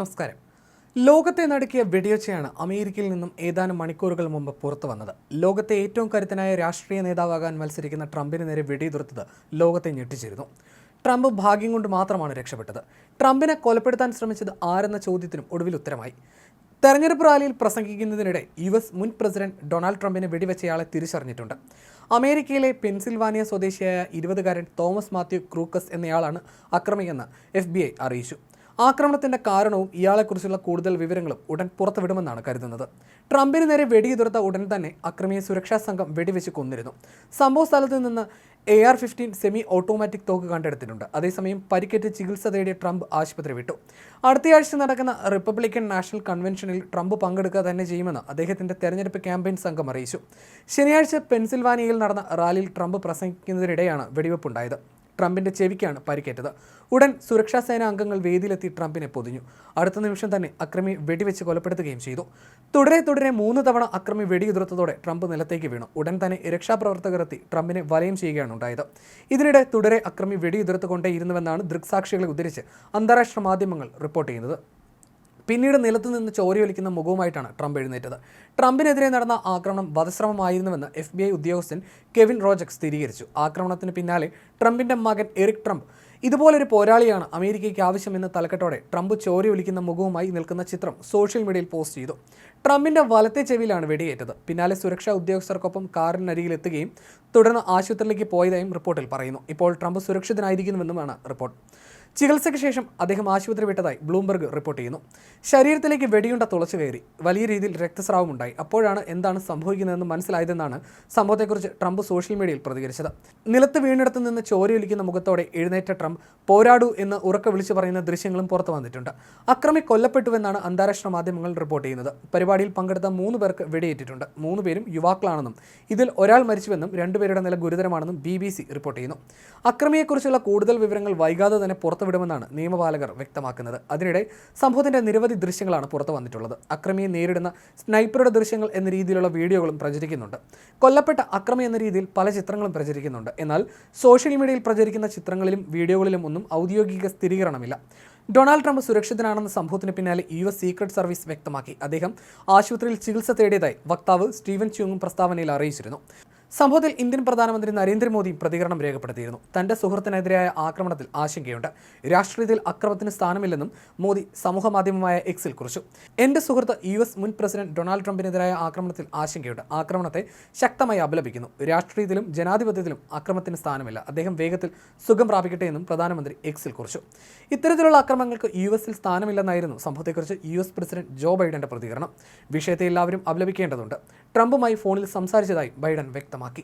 നമസ്കാരം. ലോകത്തെ നടുക്കിയ വെടിയൊച്ചയാണ് അമേരിക്കയിൽ നിന്നും ഏതാനും മണിക്കൂറുകൾ മുമ്പ് പുറത്തു വന്നത്. ലോകത്തെ ഏറ്റവും കരുത്തനായ രാഷ്ട്രീയ നേതാവാകാൻ മത്സരിക്കുന്ന ട്രംപിന് നേരെ വെടിയുതിർത്തത് ലോകത്തെ ഞെട്ടിച്ചിരുന്നു. ട്രംപ് ഭാഗ്യം കൊണ്ട് മാത്രമാണ് രക്ഷപ്പെട്ടത്. ട്രംപിനെ കൊലപ്പെടുത്താൻ ശ്രമിച്ചത് ആരെന്ന ചോദ്യത്തിനും ഒടുവിൽ ഉത്തരമായി. തെരഞ്ഞെടുപ്പ് റാലിയിൽ പ്രസംഗിക്കുന്നതിനിടെ യു എസ് മുൻ പ്രസിഡന്റ് ഡൊണാൾഡ് ട്രംപിനെ വെടിവെച്ചയാളെ തിരിച്ചറിഞ്ഞിട്ടുണ്ട്. അമേരിക്കയിലെ പെൻസിൽവാനിയ സ്വദേശിയായ ഇരുപതുകാരൻ തോമസ് മാത്യു ക്രൂക്കസ് എന്നയാളാണ് അക്രമിയെന്ന് എഫ് അറിയിച്ചു. ആക്രമണത്തിന്റെ കാരണവും ഇയാളെക്കുറിച്ചുള്ള കൂടുതൽ വിവരങ്ങളും ഉടൻ പുറത്തുവിടുമെന്നാണ് കരുതുന്നത്. ട്രംപിന് നേരെ വെടിയുതിർത്ത ഉടൻ തന്നെ അക്രമിയെ സുരക്ഷാ സംഘം വെടിവെച്ച് കൊന്നിരുന്നു. സംഭവ സ്ഥലത്ത് നിന്ന് A R fifteen semi automatic തോക്ക് കണ്ടെടുത്തിട്ടുണ്ട്. അതേസമയം പരിക്കേറ്റ് ചികിത്സ തേടിയ ട്രംപ് ആശുപത്രി വിട്ടു. അടുത്തയാഴ്ച നടക്കുന്ന റിപ്പബ്ലിക്കൻ നാഷണൽ കൺവെൻഷനിൽ ട്രംപ് പങ്കെടുക്കുക തന്നെ ചെയ്യുമെന്ന് അദ്ദേഹത്തിന്റെ തെരഞ്ഞെടുപ്പ് ക്യാമ്പയിൻ സംഘം അറിയിച്ചു. ശനിയാഴ്ച പെൻസിൽവാനിയയിൽ നടന്ന റാലിയിൽ ട്രംപ് പ്രസംഗിക്കുന്നതിനിടെയാണ് വെടിവെപ്പുണ്ടായത്. ട്രംപിന്റെ ചെവിക്കാണ് പരിക്കേറ്റത്. ഉടൻ സുരക്ഷാ സേന അംഗങ്ങൾ വേദിയിലെത്തി ട്രംപിനെ പൊതിഞ്ഞു. അടുത്ത നിമിഷം തന്നെ അക്രമി വെടിവെച്ച് കൊലപ്പെടുത്തുകയും ചെയ്തു. തുടരെ തുടരെ മൂന്ന് തവണ അക്രമി വെടിയുതിർത്തതോടെ ട്രംപ് നിലത്തേക്ക് വീണു. ഉടൻ തന്നെ രക്ഷാപ്രവർത്തകർ എത്തി ട്രംപിനെ വലയം ചെയ്യുകയാണ് ഉണ്ടായത്. ഇതിനിടെ തുടരെ അക്രമി വെടിയുതിർത്തുകൊണ്ടേയിരുന്നുവെന്നാണ് ദൃക്സാക്ഷികളെ ഉദ്ധരിച്ച് അന്താരാഷ്ട്ര മാധ്യമങ്ങൾ റിപ്പോർട്ട് ചെയ്യുന്നത്. പിന്നീട് നിലത്ത് നിന്ന് ചോരിയൊലിക്കുന്ന മുഖവുമായിട്ടാണ് ട്രംപ് എഴുന്നേറ്റത്. ട്രംപിനെതിരെ നടന്ന ആക്രമണം വധശ്രമമായിരുന്നുവെന്ന് എഫ് ബി ഐ ഉദ്യോഗസ്ഥൻ കെവിൻ റോജക് സ്ഥിരീകരിച്ചു. ആക്രമണത്തിന് പിന്നാലെ ട്രംപിന്റെ മകൻ എറിക് ട്രംപ്. ഇതുപോലൊരു പോരാളിയാണ് അമേരിക്കയ്ക്ക് ആവശ്യമെന്ന തലക്കെട്ടോടെ ട്രംപ് ചോരി വിളിക്കുന്ന മുഖവുമായി നിൽക്കുന്ന ചിത്രം സോഷ്യൽ മീഡിയയിൽ പോസ്റ്റ് ചെയ്തു. ട്രംപിന്റെ വലത്തെ ചെവിയിലാണ് വെടിയേറ്റത്. പിന്നാലെ സുരക്ഷാ ഉദ്യോഗസ്ഥർക്കൊപ്പം കാറിനരികിലെത്തുകയും തുടർന്ന് ആശുപത്രിയിലേക്ക് പോയതായും റിപ്പോർട്ടിൽ പറയുന്നു. ഇപ്പോൾ ട്രംപ് സുരക്ഷിതനായിരിക്കുന്നുവെന്നുമാണ് റിപ്പോർട്ട്. ചികിത്സയ്ക്ക് ശേഷം അദ്ദേഹം ആശുപത്രി വിട്ടതായി ബ്ലൂംബർഗ് റിപ്പോർട്ട് ചെയ്യുന്നു. ശരീരത്തിലേക്ക് വെടിയുണ്ട തുളച്ചു കയറി. വലിയ രീതിയിൽ രക്തസ്രാവം ഉണ്ടായി അപ്പോഴാണ് എന്താണ് സംഭവിക്കുന്നതെന്ന് മനസ്സിലായതെന്നാണ് സംഭവത്തെക്കുറിച്ച് ട്രംപ് സോഷ്യൽ മീഡിയയിൽ പ്രതികരിച്ചത്. നിലത്ത് വീണിടത്തു നിന്ന് ചോരയൊലിക്കുന്ന മുഖത്തോടെ എഴുന്നേറ്റ ട്രംപ് പോരാടൂ എന്ന് ഉറക്കെ വിളിച്ചു പറയുന്ന ദൃശ്യങ്ങളും പുറത്തു വന്നിട്ടുണ്ട്. അക്രമി കൊല്ലപ്പെട്ടുവെന്നാണ് അന്താരാഷ്ട്ര മാധ്യമങ്ങൾ റിപ്പോർട്ട് ചെയ്യുന്നത്. പരിപാടിയിൽ പങ്കെടുത്ത മൂന്ന് പേർക്ക് വെടിയേറ്റിട്ടുണ്ട്. മൂന്ന് പേരും യുവാക്കളാണെന്നും ഇതിൽ ഒരാൾ മരിച്ചുവെന്നും രണ്ടുപേരുടെ നില ഗുരുതരമാണെന്നും ബി റിപ്പോർട്ട് ചെയ്യുന്നു. അക്രമിയെക്കുറിച്ചുള്ള കൂടുതൽ വിവരങ്ങൾ വൈകാതെ തന്നെ പുറത്തുവിടുമെന്നാണ് നിയമപാലകർ വ്യക്തമാക്കുന്നത്. അതിനിടെ സംഭവത്തിന്റെ നിരവധി ദൃശ്യങ്ങളാണ് പുറത്തു വന്നിട്ടുള്ളത്. അക്രമിയെ നേരിടുന്ന സ്നൈപ്പറുടെ ദൃശ്യങ്ങൾ എന്ന രീതിയിലുള്ള വീഡിയോകളും പ്രചരിക്കുന്നുണ്ട്. കൊല്ലപ്പെട്ട അക്രമി എന്ന രീതിയിൽ പല ചിത്രങ്ങളും പ്രചരിക്കുന്നുണ്ട്. എന്നാൽ സോഷ്യൽ മീഡിയയിൽ പ്രചരിക്കുന്ന ചിത്രങ്ങളിലും വീഡിയോകളിലും ഒന്നും ഔദ്യോഗിക സ്ഥിരീകരണമില്ല. ഡൊണാൾഡ് ട്രംപ് സുരക്ഷിതനാണെന്ന സംഭവത്തിന് പിന്നാലെ യു എസ് സീക്രട്ട് സർവീസ് വ്യക്തമാക്കി. അദ്ദേഹം ആശുപത്രിയിൽ ചികിത്സ തേടിയതായി വക്താവ് സ്റ്റീവൻ ച്യൂങ്ങും പ്രസ്താവനയിൽ അറിയിച്ചിരുന്നു. സംഭവത്തിൽ ഇന്ത്യൻ പ്രധാനമന്ത്രി നരേന്ദ്രമോദി പ്രതികരണം രേഖപ്പെടുത്തിയിരുന്നു. തന്റെ സുഹൃത്തിനെതിരായ ആക്രമണത്തിൽ ആശങ്കയുണ്ട്. രാഷ്ട്രീയത്തിൽ അക്രമത്തിന് സ്ഥാനമില്ലെന്നും മോദി സമൂഹമാധ്യമമായ എക്സിൽ കുറിച്ചു. എന്റെ സുഹൃത്ത് യു എസ് മുൻ പ്രസിഡന്റ് ഡൊണാൾഡ് ട്രംപിനെതിരായ ആക്രമണത്തിൽ ആശങ്കയുണ്ട്. ആക്രമണത്തെ ശക്തമായി അപലപിക്കുന്നു. രാഷ്ട്രീയത്തിലും ജനാധിപത്യത്തിലും അക്രമത്തിന് സ്ഥാനമില്ല. അദ്ദേഹം വേഗത്തിൽ സുഖം പ്രാപിക്കട്ടെ എന്നും പ്രധാനമന്ത്രി എക്സിൽ കുറിച്ചു. ഇത്തരത്തിലുള്ള അക്രമങ്ങൾക്ക് യു എസിൽ സ്ഥാനമില്ലെന്നായിരുന്നു സംഭവത്തെക്കുറിച്ച് യു എസ് പ്രസിഡന്റ് ജോ ബൈഡന്റെ പ്രതികരണം. വിഷയത്തെ എല്ലാവരും അപലപിക്കേണ്ടതുണ്ട്. ട്രംപുമായി ഫോണിൽ സംസാരിച്ചതായി ബൈഡൻ വ്യക്തമാക്കി.